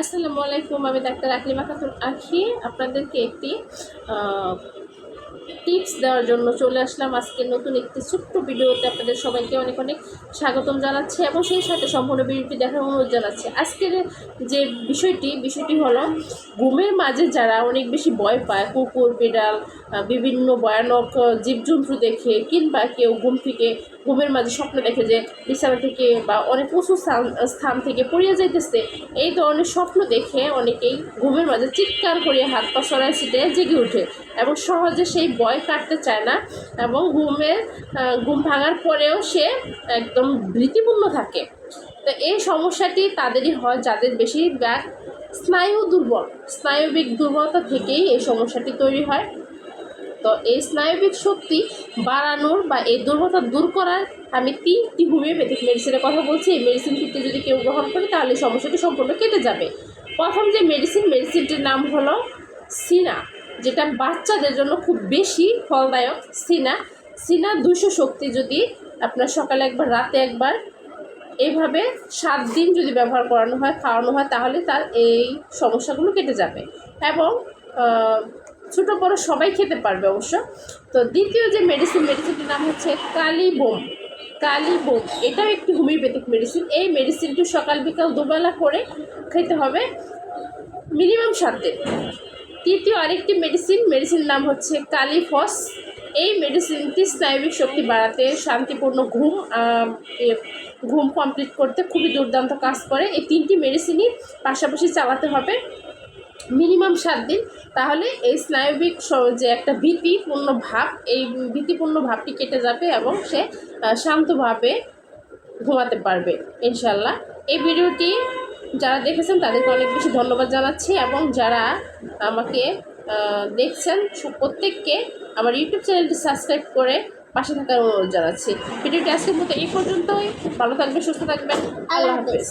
আসসালামু আলাইকুম, আমি ডাক্তার আকলিমা খাতুন আখি। আপনাদেরকে একটি টিপস দেওয়ার জন্য চলে আসলাম। আজকে নতুন একটি ছোট্ট ভিডিওতে আপনাদের সবাইকে অনেক অনেক স্বাগতম জানাচ্ছি এবং সেই সাথে সম্পূর্ণ ভিডিওটি দেখার অনুরোধ জানাচ্ছি। আজকের যে বিষয়টি বিষয়টি হলো, ঘুমের মাঝে যারা অনেক বেশি ভয় পায়, কুকুর, বিড়াল বিভিন্ন ভয়ানক জীবজন্তু দেখে কিংবা কেউ ঘুম থেকে ঘুমের মাঝে স্বপ্ন দেখে যে বিছানা থেকে বা অনেক উঁচু স্থান স্থান থেকে পড়িয়ে যাইতেছে, এই ধরনের স্বপ্ন দেখে অনেকেই ঘুমের মাঝে চিৎকার করে হাত পা সরাই ছিটে জেগে ওঠে এবং সহজে সেই ভয় কাটতে চায় না এবং ঘুমের ঘুম ভাঙার পরেও সে একদম ভীতিপূর্ণ থাকে। তো এই সমস্যাটি তাদেরই হয় যাদের বেশিরভাগ স্নায়ু দুর্বল, স্নায়বিক দুর্বলতা থেকেই এই সমস্যাটি তৈরি হয়। তো এই স্নায়বিক শক্তি বাড়ানোর বা এই দুর্বলতা দূর করার আমি তিনটি হোমিওপ্যাথিক মেডিসিনের কথা বলছি, এই মেডিসিন তিনটি যদি কেউ গ্রহণ করে, তাহলে সমস্যাটি সম্পূর্ণ কেটে যাবে। প্রথম যে মেডিসিন মেডিসিনটির নাম হলো সিনা, যেটা বাচ্চাদের জন্য খুব বেশি ফলদায়ক। সিনা সিনা দুশো শক্তি যদি আপনার সকালে একবার, রাতে একবার এইভাবে সাত দিন যদি ব্যবহার করানো হয়, খাওয়ানো হয়, তাহলে তার এই সমস্যাগুলো কেটে যাবে। এবং ছোটো বড় সবাই খেতে পারবে অবশ্য। তো দ্বিতীয় যে মেডিসিন মেডিসিনটির নাম হচ্ছে কালিবোম। কালিবোম, এটাও একটি হোমিওপ্যাথিক মেডিসিন এই মেডিসিনটি সকাল বিকাল দুবেলা করে খেতে হবে মিনিমাম সাত দিন। তৃতীয় আরেকটি মেডিসিন মেডিসিন নাম হচ্ছে কালিফস। এই মেডিসিনটি স্নায়বিক শক্তি বাড়াতে, শান্তিপূর্ণ ঘুম ঘুম কমপ্লিট করতে খুবই দুর্দান্ত কাজ করে। এই তিনটি মেডিসিনই পাশাপাশি চালাতে হবে। মিনিমাম সাত দিন। তাহলে এই স্নায়বিক যে একটা ভীতিপূর্ণ ভাব এই ভীতিপূর্ণ ভাবটি কেটে যাবে এবং সে শান্তভাবে ঘুমাতে পারবে ইনশাল্লাহ এই ভিডিওটি যারা দেখেছেন তাদেরকে অনেক বেশি ধন্যবাদ জানাচ্ছি এবং যারা আমাকে দেখছেন প্রত্যেককে আমার ইউটিউব চ্যানেলটি সাবস্ক্রাইব করে পাশে থাকার অনুরোধ জানাচ্ছি। ভিডিওটি আজকের মতো এই পর্যন্তই। ভালো থাকবে সুস্থ থাকবেন। আল্লাহ হাফেজ।